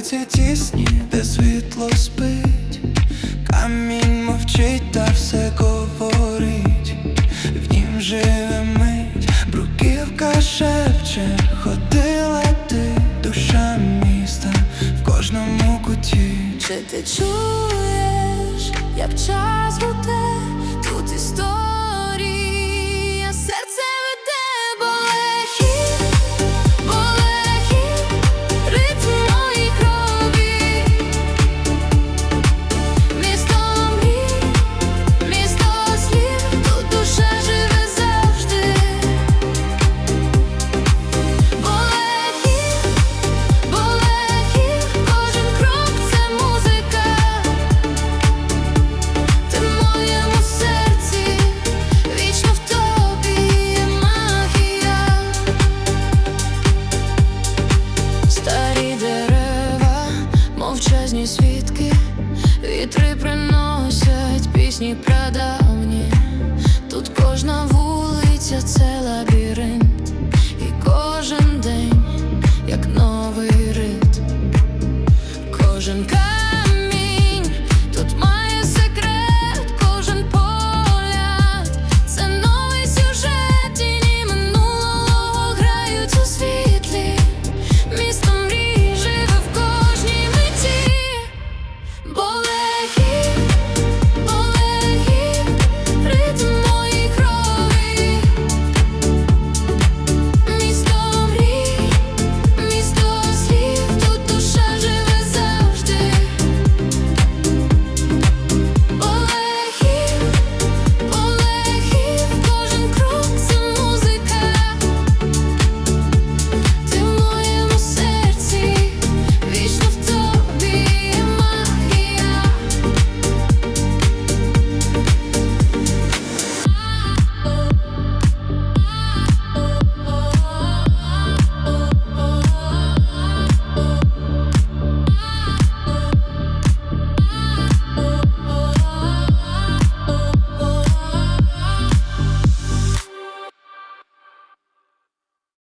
тісні, де світло спить, камінь мовчить та все говорить, в нім живе мить, бруківка шепче, ходила ти, душа міста в кожному куті. Чи ти чуєш, як час гуде, вітри приносять пісні прадавні, тут кожна вулиця це